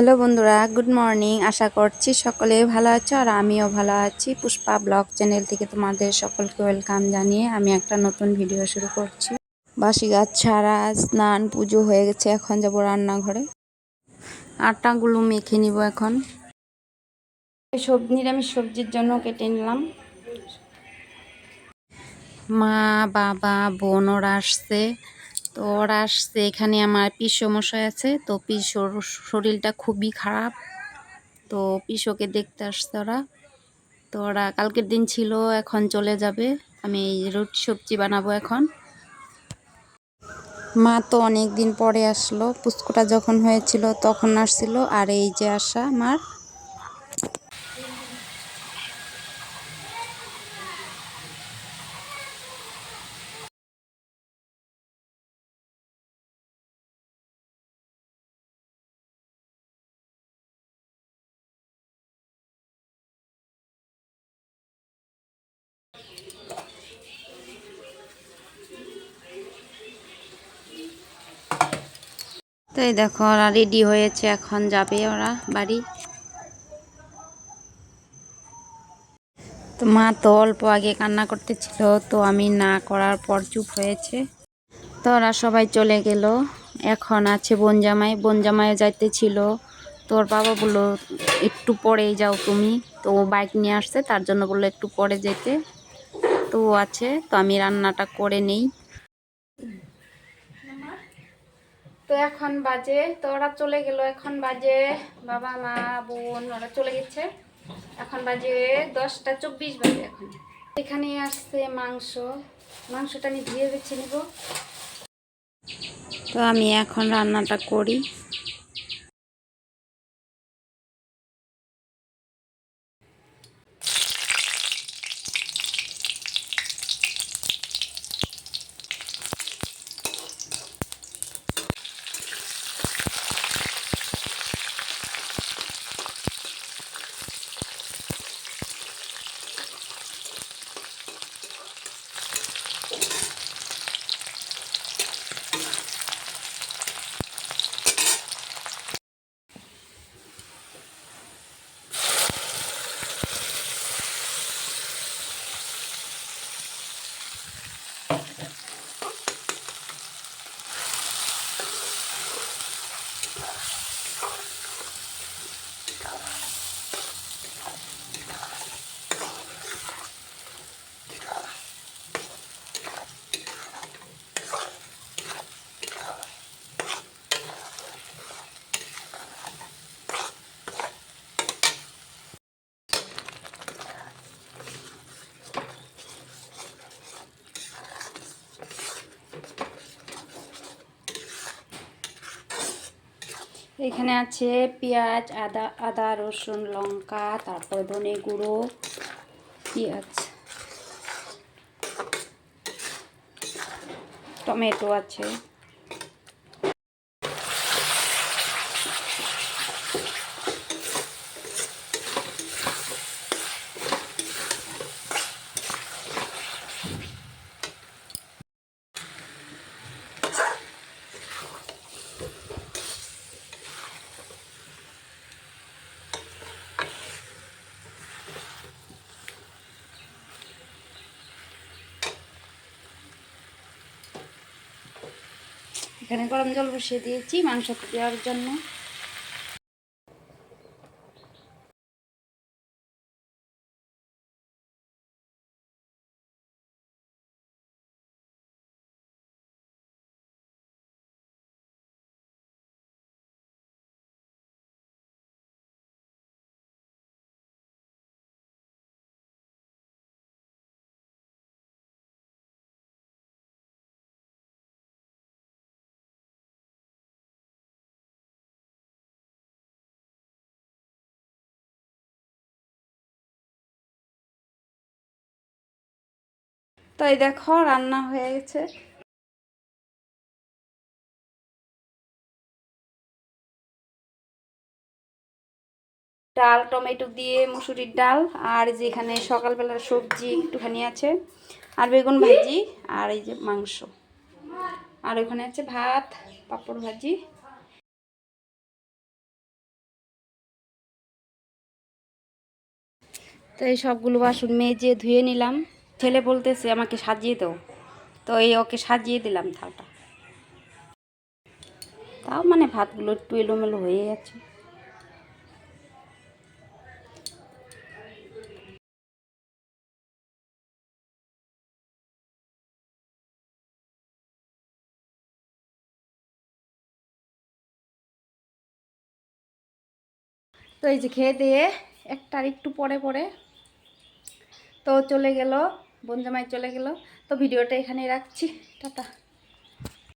Hello বন্ধুরা, good morning. আশা করছি সকলে ভালো আছো আর আমিও ভালো আছি। পুষ্পা ব্লগ চ্যানেল থেকে তোমাদের সকলকে ওয়েলকাম জানিয়ে আমি একটা নতুন ভিডিও শুরু করছি। বাসি গাছ ছাড়া স্নান পুজো হয়ে গেছে, এখন যাব রান্নাঘরে। আটাগুলো মেখে নিব এখন। সব নিরামিষ সবজির জন্য কেটে নিলাম। মা, বাবা, বোন ওরা আসছে। তো ওরা আসছে, এখানে আমার পিসো মশাই আছে, তো পিসোর শরীরটা খুবই খারাপ। তো পিসোকে দেখতে আসছে ওরা। তো ওরা কালকের দিন ছিল, এখন চলে যাবে। আমি রুটি সবজি বানাবো এখন। মা তো অনেক দিন পরে আসলো পুষ্কুটা যখন হয়েছিল তখন আসছিল, আর এই যে আসা মার এই দেখো, ওরা রেডি হয়েছে, এখন যাবে ওরা বাড়ি। তো মা তো অল্প আগে কান্না করতেছিল, তো আমি না করার পর চুপ হয়েছে। তো ওরা সবাই চলে গেল। এখন আছে বনজামাই। বনজামাইও যাইতেছিল। তোর বাবা বলল, একটু পরেই যাও তুমি। তো ও বাইক নিয়ে আসছে, তার জন্য বলল, একটু পরে যেতে। তো আছে, তো আমি রান্নাটা করে নেই। তো এখন বাজে, তো ওরা চলে গেল, এখন বাজে বাবা, মা, বোন, ওরা চলে গেছে। এখন বাজে দশটা চব্বিশ বাজে এখন। এখানে আসছে মাংস। মাংসটা আমি ধুয়ে বেছে নিব। তো আমি এখন রান্নাটা করি। এখানে আছে পেঁয়াজ আদা আদা রসুন লঙ্কা তারপর ধনে গুঁড়ো পেঁয়াজ। টমেটো আছে। এখানে গরম জল বসিয়ে দিয়েছি মাংস দেওয়ার জন্য। তো এই দেখো রান্না হয়ে গেছে। ডাল, টমেটো দিয়ে মুসুরির ডাল, আর যেখানে সকালবেলার সবজি একটুখানি আছে, আর বেগুন ভাজি, আর এই যে মাংস। আর ওখানে আছে ভাত, পাপড় ভাজি। তো এই সবগুলো বাসন মেজে ধুয়ে নিলাম। ছেলে বলতেছে, আমাকে সাজিয়ে দাও। তো এই ওকে সাজিয়ে দিলাম থালটা। তাও মানে ভাতগুলো একটু এলোমেলো হয়ে গেছে। তো এই যে খেয়ে দিয়ে, একটার একটু পরে পরে, তো চলে গেল বনজামাই চলে গেল। তো ভিডিওটা এখানে রাখছি। টাটা।